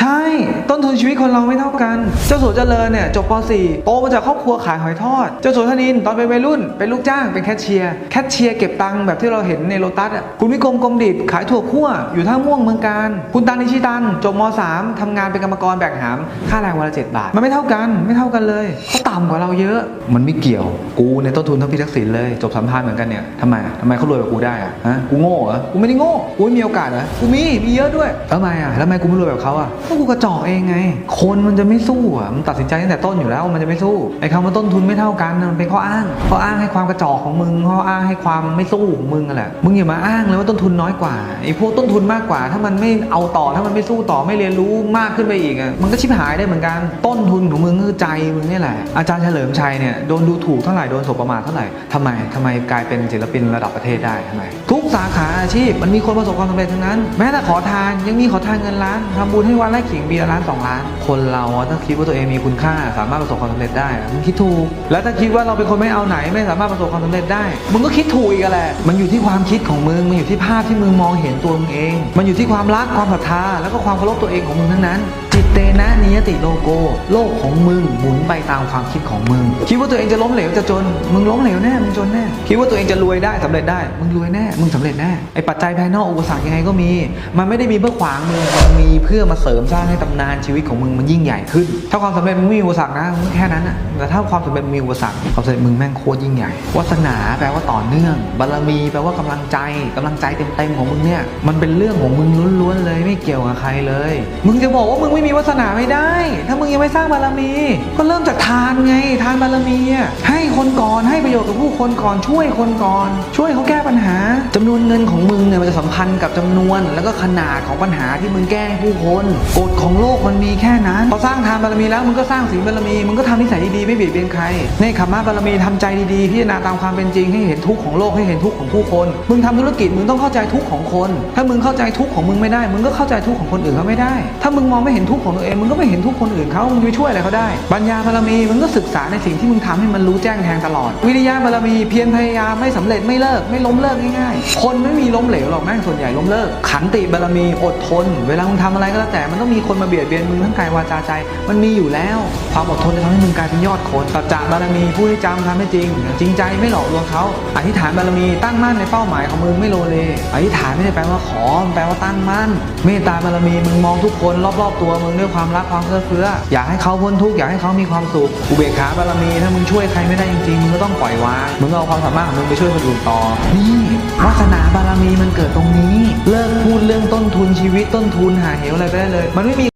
ใช่ ต้นทุนชีวิตคนเราไม่เท่ากัน เจ้าสัวเจริญเนี่ยจบป .4 โตมาจากครอบครัวขายหอยทอด เจ้าสัวธนินตอนเป็นวัยรุ่น เป็นลูกจ้างเป็นแคชเชียร์แคชเชียร์เก็บตังค์แบบที่เราเห็นในโลตัสอะคุณวิกรมกรมดิตขายถั่วคั่วอยู่ท่าม่วงเมืองการ คุณตันนิชิตันจบม .3 ทำงานเป็นกรรมกรแบกหาม ค่าแรงวันละ7บาท มันไม่เท่ากันไม่เท่ากันเลยเขาต่ำกว่าเราเยอะ มันไม่เกี่ยวกูในต้นทุนเท่าพี่ทักษิณเลยจบสัมภาษณ์เหมือนกันเนี่ยทำไมทำไมเขารวยกว่ากูได้อะฮะกูโง่เหรอกูไม่ได้โง่กูไม่มีโอกาสเหรอกูมีมีเยอะด้วยทำไมอะแล้วทำไมกูไม่รวยแบบเขาอะก็กูกระจอกเองไง คนมันจะไม่สู้อะมันตัดสินใจตั้งแต่ต้นอยู่แล้วมันจะไม่สู้ไอ้คำว่าต้นทุนไม่เท่ากันมันเป็นข้ออ้างข้ออ้างให้ความกระจอกของมึงข้ออ้างให้ความไม่สู้ของมึงนั่นแหละมึงอย่ามาอ้างเลยว่าต้นทุนน้อยกว่าไอ้พวกต้นทุนมากกว่า ถ้ามันไม่เอาต่อถ้ามันไม่สู้ต่อไม่เรียนรู้มากขึ้นไปอีกอะมันก็ชิบหายได้เหมือนกันต้นทุนของมึงคือใจมึงนี่แหละอาจารย์เฉลิมชัยเนี่ยโดนดูถูกเท่าไหร่โดนสบประมาทเท่าไหร่ทำไมทำไมกลายเป็นศิลปินระดับประเทศได้ทำไมทุกสาขาอาชีพมันมีคนประสบความสำเร็จทั้งนั้น แม้แต่ขอทานยังมีขอทานเงินล้านทำบุญให้วันละขิงปีละล้านสองล้าน คนเราอะถ้าคิดว่าตัวเองมีคุณค่า สามารถประสบความสำเร็จได้อะมึงคิดถูก แล้วถ้าคิดว่าเราเป็นคนไม่เอาไหนไม่สามารถประสบความสำเร็จได้ มึงก็คิดถูกอีกอะแหละ มันอยู่ที่ความคิดของมึง มันอยู่ที่ภาพที่มึงมองเห็นตัวมึงเอง มันอยู่ที่ความรักความศรัทธาแล้วก็ความเคารพตัวเองของมึงทั้งนั้น จิตเตนะนิยติโลโก โลกของมึงหมุนไปตามความคิดของมึง คิดว่าตัวเองจะล้มเหลวจะจน มึงล้มเหลวแน่มึงจนแน่คิดว่าตัวเองจะรวยได้สำเร็จได้ มึงรวยแน่มึงสำเร็จแน่ไอปัจจัยภายนอกอุปสรรคยังไงก็มี มันไม่ได้มีเพื่อขวางมึงมันมีเพื่อมาเสริมสร้างให้ตำนานชีวิตของมึงมันยิ่งใหญ่ขึ้น ถ้าความสำเร็จมึงไม่มีอุปสรรคนะมึงแค่นั้นนะแต่ถ้าความสำเร็จมึงมีอุปสรรคความสำเร็จมึงแม่งโคตรยิ่งใหญ่วาสนาแปลว่าต่อเนื่อง บารมีแปลว่ากำลังใจกำลังใจเต็มๆของมึงเนี่ยมันเป็นเรื่องของมึงล้วนๆเลยไม่เกี่ยวกับใครเลย มึงจะบอกว่ามึงไม่มีวาสนาไม่ได้ ถ้ามึงยังไม่สร้างบารมี ก็เริ่มจากทานไงานบารมีให้คนก่อนให้ประโยชน์กับผู้คนก่อนช่วยคนก่อน ช่วยเขาแก้ปัญหาจำนวนเงินของมึงเนี่ยมันจะสัมพันธ์กับจำนวน แล้วก็ขนาดของปัญหาที่มึงแก้ผู้คนกฎของโลกมันมีแค่นั้นพอสร้างทานบารมีแล้วมึงก็สร้างศีลบารมีมึงก็ทำนิสัยดีๆไม่เบียดเบียนใครในขมมะบารมีทำใจดีๆพิจารณาตามความเป็นจริงให้เห็นทุกข์ของโลกให้เห็นทุกข์ของผู้คน มึงทำธุรกิจมึงต้องเข้าใจทุกข์ของคน ถ้ามึงเข้าใจทุกข์ของมึงไม่ได้ มึงก็เข้าใจทุกข์ของคนอื่นเขาไม่ได้ ถ้ามึงมองไม่เห็นทุกข์ของตัวเองมึงก็ไม่เห็นทุกข์คนอื่นเขามึงจะไปช่วยอะไรเขาได้ปัญญาบารมีมึงก็ศึกษาในสิ่งที่มึงทำให้มันรู้แจ้งแทงตลอด วิริยะบารมีเพียรพยายามไม่สำเร็จไม่เลิกไม่ล้มเลิกง่ายๆ คนไม่มีล้มเหลวหรอกแม่งส่วนใหญ่ล้มเลิก ขันติบารมีอดทน เวลามึงทำอะไรก็แล้วแต่มันต้องมีคนมาเบียดเบียนมึงทั้งกายวาจาใจ มันมีอยู่แล้ว ความอดทนจะทำให้มึงกลายเป็นยอดคนสัจจะบารมีพูดให้จำทำให้จริง จริงใจไม่หลอกลวงเขาอธิษฐานบารมีตั้งมั่นในเป้าหมายของมึงไม่โลเลอธิษฐานไม่ได้แปลว่าขอมันแปลว่าตั้งมั่นเมตตาบารมีมึงมองทุกคนรอบๆตัวมึงด้วยความรักความเอื้อเฟื้ออยากให้เขาพ้นทุกข์อยากให้เขามีความสุขอุเบกขาบารมีถ้ามึงช่วยใครไม่ได้จริงๆมึงก็ต้องปล่อยวางมึงเอาความสามารถของมึงไปช่วยคนอื่นต่อ นี่วาสนาบารมีมันเกิดตรงนี้ เลิกพูดเรื่องต้นทุนชีวิตต้นทุนหาเหวอะไรไปได้เลย มันไม่มี